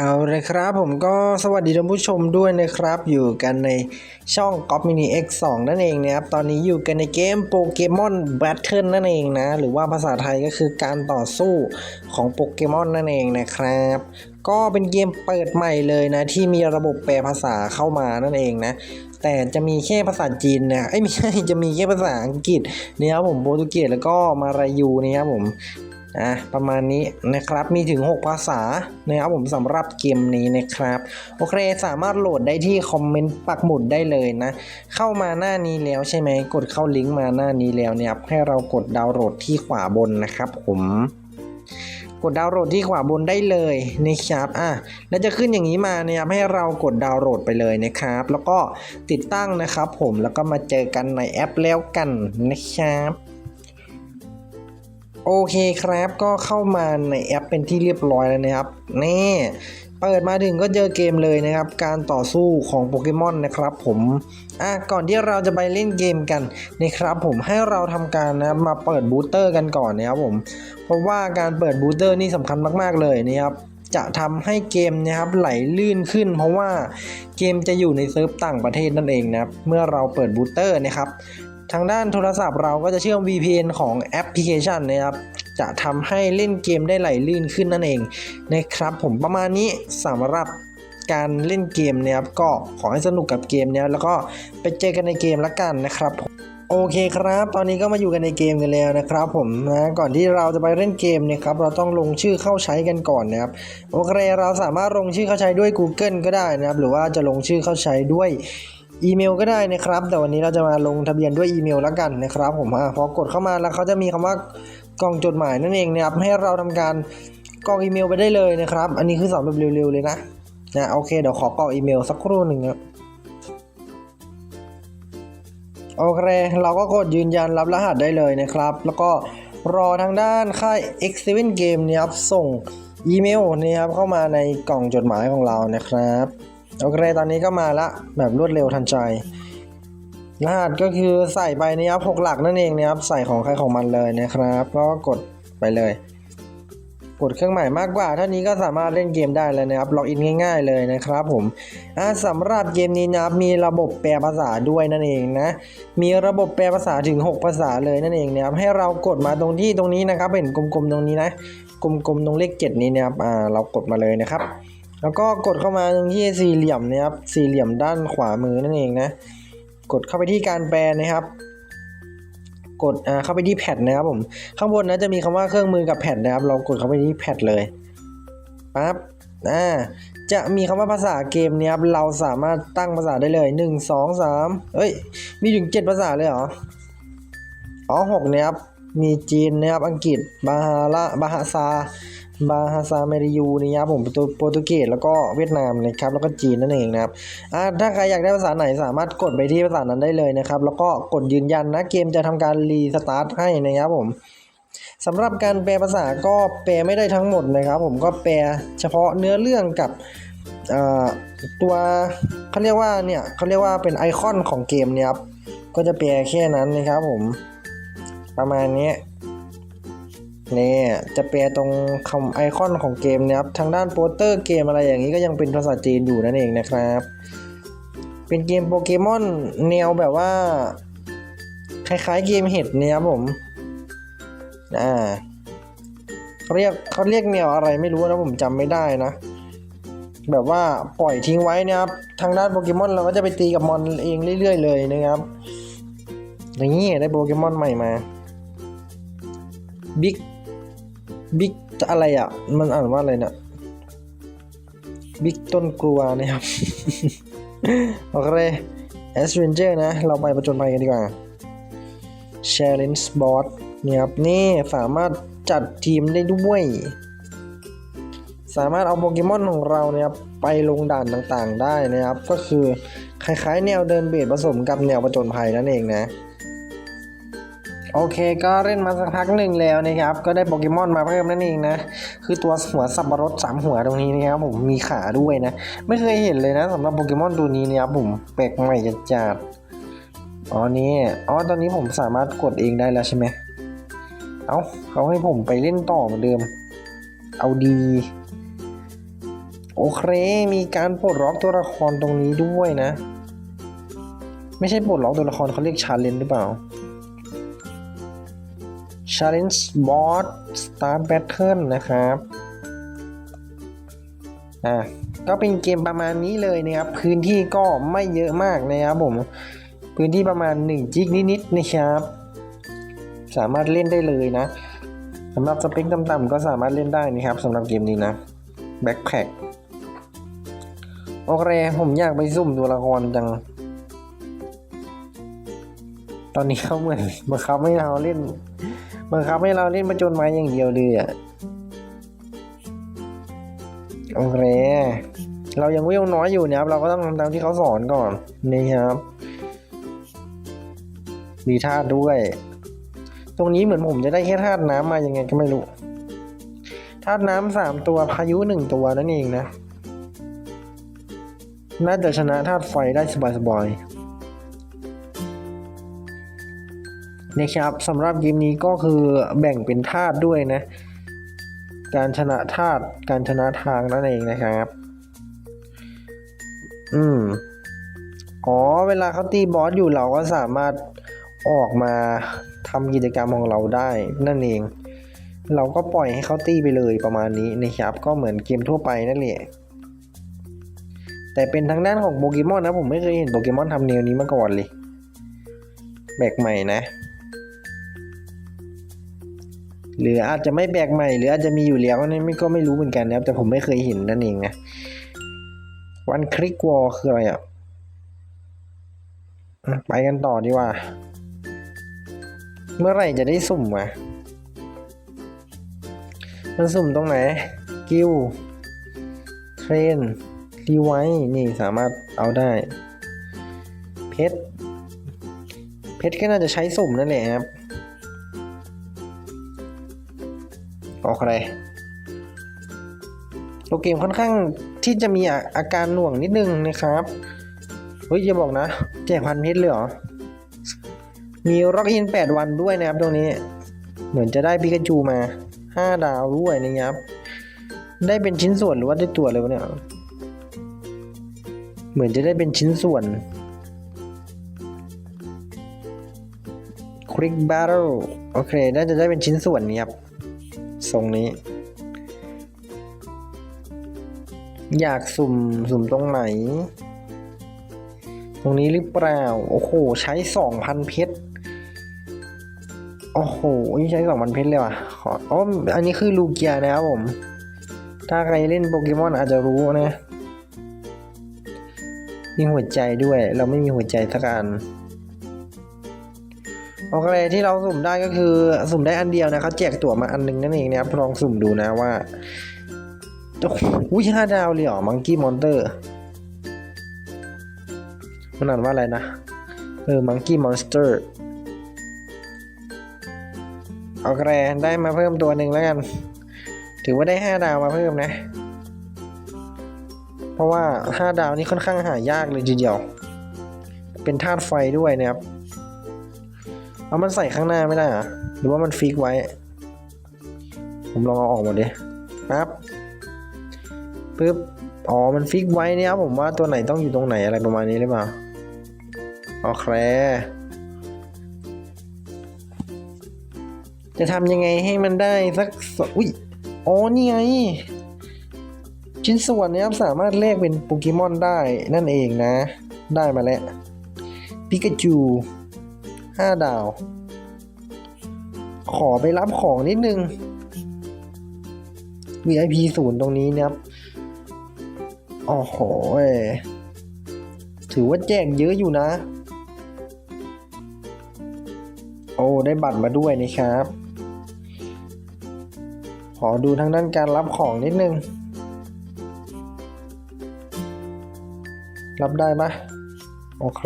เอาเลยครับผมก็สวัสดีท่านผู้ชมด้วยนะครับ อยู่กันในช่อง g o p Mini X2 นั่นเองนะครับ ตอนนี้อยู่กันในเกมโปเกมอน Battle นั่นเองนะ หรือว่าภาษาไทยก็คือการต่อสู้ของโปเกมอนนั่นเองนะครับ ก็เป็นเกมเปิดใหม่เลยนะ ที่มีระบบแปลภาษาเข้ามานั่นเองนะ แต่จะมีแค่ภาษาจีนนะไอ้ไม่ใช่จะมีแค่ภาษาอังกฤษเนี่ยครับผมโปรตุเกสแล้วก็มาลายูเนี่ยครับผม อะประมาณนี้นะครับมีถึง 6 ภาษานะครับผมสำหรับเกมนี้นะครับโอเคสามารถโหลดได้ที่คอมเมนต์ปักหมุดได้เลยนะ เข้ามาหน้านี้แล้วใช่ไหมกดเข้าลิงก์มาหน้านี้แล้วเนี่ยให้เรากดดาวน์โหลดที่ขวาบนนะครับ ผมกดดาวน์โหลดที่ขวาบนได้เลยนะครับอะแล้วจะขึ้นอย่างนี้มาเนี่ยครับให้เรากดดาวน์โหลดไปเลยนะครับ แล้วก็ติดตั้งนะครับ ผมแล้วก็มาเจอกันในแอปแล้วกันนะครับ โอเคครับก็เข้ามาในแอปเป็นที่เรียบร้อยแล้วนะครับนี่เปิดมาถึงก็เจอเกมเลยนะครับ การต่อสู้ของโปเกมอนนะครับผมอะก่อนที่เราจะไปเล่นเกมกันนะครับผมให้เราทำการนะมาเปิดบูสเตอร์กันก่อนนะครับผมเพราะว่าการเปิดบูสเตอร์นี่สำคัญมาก ๆ เลยนะครับจะทำให้เกมนะครับไหลลื่นขึ้น เพราะว่าเกมจะอยู่ในเซิร์ฟต่างประเทศนั่นเองนะครับเมื่อเราเปิดบูสเตอร์นะครับ ทางด้านโทรศัพท์เราก็จะเชื่อม VPN ของแอปพลิเคชันนะครับ จะทำให้เล่นเกมได้ไหลลื่นขึ้นนั่นเองนะครับ ผมประมาณนี้สำหรับการเล่นเกมนี่ยครับก็ขอให้สนุกกับเกมเนี้ยแล้วก็ไปเจอกันในเกมละกันนะครับโอเคครับ ตอนนี้ก็มาอยู่กันในเกมกันแล้วนะครับผมนะก่อนที่เราจะไปเล่นเกมเนี่ยครับเราต้องลงชื่อเข้าใช้กันก่อนนะครับโอเคเราสามารถลงชื่อเข้าใช้ด้วย Google ก็ได้นะครับ หรือว่าจะลงชื่อเข้าใช้ด้วย อีเมลก็ได้นะครับ แต่วันนี้เราจะมาลงทะเบียนด้วยอีเมลแล้วกันนะครับ ผมอะพอกดเข้ามาแล้วเขาจะมีคำว่ากล่องจดหมายนั่นเองนะครับให้เราทำการกรอกอีเมลไปได้เลยนะครับ อันนี้คือสอนแบบเร็วๆเลยนะนะโอเคเดี๋ยวขอกรอกอีเมลสักครู่หนึ่งครับโอเคเราก็กดยืนยันรับรหัสได้เลยนะครับ แล้วก็รอทางด้านค่าย X7 Game เนี่ยครับส่งอีเมลเนี่ยครับเข้ามาในกล่องจดหมายของเรานะครับ โอเคตอนนี้ก็มาละแบบรวดเร็วทันใจ รหัสก็คือใส่ไปนะครับหกหลักนั่นเองนะครับใส่ของใครของมันเลยนะครับ ก็กดไปเลย กดเครื่องหมายมากกว่าเท่านี้ก็สามารถเล่นเกมได้เลยนะครับล็อกอินง่ายๆเลยนะครับผมสำหรับเกมนี้นะครับมีระบบแปลภาษาด้วยนั่นเองนะมีระบบแปลภาษาถึง 6 ภาษาเลยนั่นเองนะครับให้เรากดมาตรงที่ตรงนี้นะครับเห็นกลมๆตรงนี้นะกลมๆตรงเลข7นี้นะครับเรากดมาเลยนะครับ แล้วก็กดเข้ามาตรงที่สี่เหลี่ยมนะครับ สี่เหลี่ยมด้านขวามือนั่นเองนะ กดเข้าไปที่การแปลนะครับ กดเข้าไปที่แพดนะครับผม ข้างบนนะจะมีคำว่าเครื่องมือกับแพดนะครับ เรากดเข้าไปที่แพดเลยปั๊บ อ่า จะมีคำว่าภาษาเกมนี้ยครับ เราสามารถตั้งภาษาได้เลยหนึ่งสองสามเอ้ย มีถึงเจ็ดภาษาเลยเหรอ อ๋อหกนี่ยครับ มีจีนนะครับ อังกฤษ บาฮาระบาฮาซา บาฮาซาเมริยูนะครับผมโปรตุเกสแล้วก็เวียดนามนะครับแล้วก็จีนนั่นเองนะครับอ่าถ้าใครอยากได้ภาษาไหนสามารถกดไปที่ภาษานั้นได้เลยนะครับ แล้วก็กดยืนยันนะเกมจะทำการรีสตาร์ทให้นะครับผมสำหรับการแปลภาษาก็แปลไม่ได้ทั้งหมดนะครับ ผมก็แปลเฉพาะเนื้อเรื่องกับตัวเขาเรียกว่าเนี่ยเขาเรียกว่าเป็นไอคอนของเกมเนี่ยครับก็จะแปลแค่นั้นนะครับผมประมาณนี้ นี่จะแปลตรงคำไอคอนของเกมนะครับทางด้านโปสเตอร์เกมอะไรอย่างนี้ก็ยังเป็นภาษาจีนอยู่นั่นเองนะครับ เป็นเกมโปเกมอนแนวแบบว่า คล้ายๆเกมเห็ดเนี่ยครับผมอ่าเขาเรียกเขาเรียกแนวอะไรไม่รู้นะผมจำไม่ได้นะ แบบว่าปล่อยทิ้งไว้นะครับ ทางด้านโปเกมอนเราก็จะไปตีกับมอนเองเรื่อยๆเลยนะครับ อย่างนี้ได้โปเกมอนใหม่มาบิ๊ก บิ๊กอะไรอะ มันอ่านว่าอะไรเนะบิ๊กต้นกลัวนะครับ โอเคแอสเวนเจอร์นะ เราไปประจนภัยกันดีกว่า Challenge Board เนี่ยครับ นี่สามารถจัดทีมได้ด้วย สามารถเอาโปเกมอนของเราเนี่ยครับไปลงด่านต่างๆได้นะครับ ก็คือคล้ายๆ แนวเดินเบสผสมกับแนวประจนภัยนั่นเองนะ โอเคก็เล่นมาสักพักหนึ่งแล้วนะครับ ก็ได้โปเกมอนมาเพิ่มนั่นเองนะ คือตัวหัวสับปะรดสามหัวตรงนี้นะครับผมมีขาด้วยนะ ไม่เคยเห็นเลยนะสำหรับโปเกมอนตัวนี้นะครับผมแปลกใหม่จัดๆอ๋อนี่อ๋อตอนนี้ผมสามารถกดเองได้แล้วใช่ไหมเอ้าเขาให้ผมไปเล่นต่อเหมือนเดิม เอาดีโอเค มีการปลดล็อกตัวละครตรงนี้ด้วยนะ ไม่ใช่ปลดล็อกตัวละครเขาเรียกชาเลนจ์หรือเปล่า Challenge Boss Start Battle นะครับอะก็เป็นเกมประมาณนี้เลยนะครับ พื้นที่ก็ไม่เยอะมากนะครับผม พื้นที่ประมาณ 1 จิกนิดๆนะครับ สามารถเล่นได้เลยนะสำหรับสเปคต่ำๆก็สามารถเล่นได้นะครับสำหรับเกมนี้นะ Backpack โอเคผมอยากไปซุ่มตัวละครจัง ตอนนี้เขาเหมือนบังคับให้เราเล่น บังคับให้เราเล่นประจนไม้อย่างเดียวเลยอะโอเคเรายังเวลน้อยอยู่นะครับ เราก็ต้องทำตามที่เขาสอนก่อนนี่ครับ มีธาตุด้วย ตรงนี้เหมือนผมจะได้แค่ธาตุน้ำมายังไงก็ไม่รู้ธาตุน้ำสามตัวพายุหนึ่งตัวนั่นเองนะ น่าจะชนะธาตุไฟได้สบายๆ นะครับสำหรับเกมนี้ก็คือแบ่งเป็นธาตุด้วยนะ การชนะธาตุการชนะทางนั่นเองนะครับ อืมอ๋อเวลาเขาตีบอสอยู่เราก็สามารถออกมาทำกิจกรรมของเราได้นั่นเอง เราก็ปล่อยให้เขาตีไปเลยประมาณนี้นะครับ ก็เหมือนเกมทั่วไปนั่นแหละแต่เป็นทางด้านของโปเกมอนนะผมไม่เคยเห็นโปเกมอนทำแนวนี้มาก่อนเลยแบกใหม่นะ หรืออาจจะไม่แบกใหม่ หรืออาจจะมีอยู่แล้วนี่ไม่ก็ไม่รู้เหมือนกันนะครับ แต่ผมไม่เคยเห็นนั่นเองนะวันคลิกวอลคืออะไรอะอะไปกันต่อดีกว่า เมื่อไหร่จะได้สุ่มอะมันสุ่มตรงไหน กิลเทรนรีไวนี่สามารถเอาได้ เพชร เพชรก็น่าจะใช้สุ่มนั่นแหละครับ โอเคตัวเกมค่อนข้างที่จะมีอาการหน่วงนิดนึงนะครับ เฮ้ยอย่าบอกนะแจกพันเพชรเลยเหรอ มีร็อกอิน 8 วันด้วยนะครับตรงนี้ เหมือนจะได้ปิกาจูมา 5 ดาวด้วยนะครับ ได้เป็นชิ้นส่วนหรือว่าได้ตัวเลยวะเนี่ย เหมือนจะได้เป็นชิ้นส่วน Quick Battle โอเคน่าจะได้เป็นชิ้นส่วนนี้ครับ ทรงนี้ อยากสุ่มสุ่มตรงไหน ตรงนี้หรือเปล่า โอ้โห ใช้สองพันเพชรโอ้โหใช้สองพันเพชรเลยว่ะขออ๋ออันนี้คือลูเกียนะครับผม ถ้าใครเล่นโปเกมอนอาจจะรู้นะมีหัวใจด้วย เราไม่มีหัวใจสักอัน โอเคที่เราสุ่มได้ก็คือสุ่มได้อันเดียวนะเขาแจกตั๋วมาอันหนึงนั่นเองนะครับลองสุ่มดูนะว่าอุ้ยห้าดาวเลยเหรอมังกี้มอนเตอร์มันอ่านว่าอะไรนะเออมังกี้มอนสเตอร์โอเคได้มาเพิ่มตัวหนึ่งแล้วกัน ถือว่าได้ห้าดาวมาเพิ่มนะ เพราะว่าห้าดาวนี่ค่อนข้างหายากเลยทีเดียว เป็นธาตุไฟด้วยนะครับ เอามันใส่ข้างหน้าไม่ได้เหรอหรือว่ามันฟิกไว้ ผมลองเอาออกหมดดิปั๊บปึ๊บอ๋อมันฟิกไว้เนี่ยครับผมว่าตัวไหนต้องอยู่ตรงไหนอะไรประมาณนี้หรือเปล่าโอเคจะทำยังไงให้มันได้สักสอุ้ยอ๋อนี่ไงชิ้นส่วนนี้ครับสามารถแลกเป็นโปเกมอนได้นั่นเองนะ ได้มาแล้วปิกาจู ห้าดาว ขอไปรับของนิดนึง VIP ศูนย์ตรงนี้นะครับโอ้โหเอถือว่าแจกเยอะอยู่นะ โอ้ ได้บัตรมาด้วยนะครับ ขอดูทางด้านการรับของนิดนึง รับได้ปะโอเค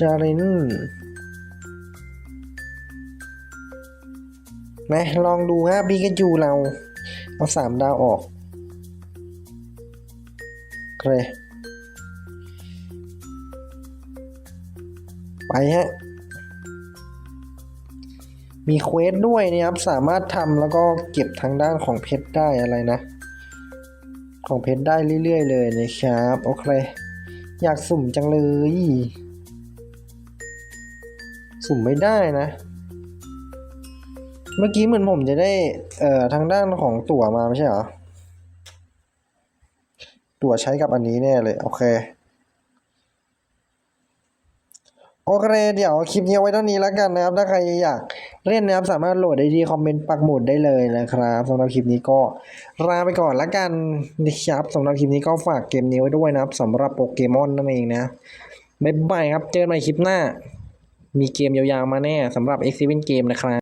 ชาลินนะลองดูฮะพีกาจูเรา เอาสามดาวออกเครไปฮะ มีเควสด้วยนะครับ สามารถทำแล้วก็เก็บทางด้านของเพชรได้อะไรนะ ของเพชรได้เรื่อยๆเลยนะครับ โอเค อยากสุ่มจังเลย สุ่มไม่ได้นะ เมื่อกี้เหมือนผมจะได้ เอ่อ ทางด้านของตั๋วมาไม่ใช่เหรอ ตั๋วใช้กับอันนี้แน่เลย โอเคโอเคเดี๋ยวคลิปนี้ไว้เท่านี้แล้วกันนะครับ ถ้าใครอยากเล่นนะครับ สามารถโหลดได้ที่คอมเมนต์ปักหมุดได้เลยนะครับสำหรับคลิปนี้ก็ลาไปก่อนแล้วกันนะครับสำหรับคลิปนี้ก็ฝากเกมนี้ไว้ด้วยนะครับสำหรับโปเกมอนนั่นเองนะบ๊ายบายครับ เจอกันใหม่คลิปหน้า มีเกมยาวๆมาแน่สำหรับ X7 Game นะครับ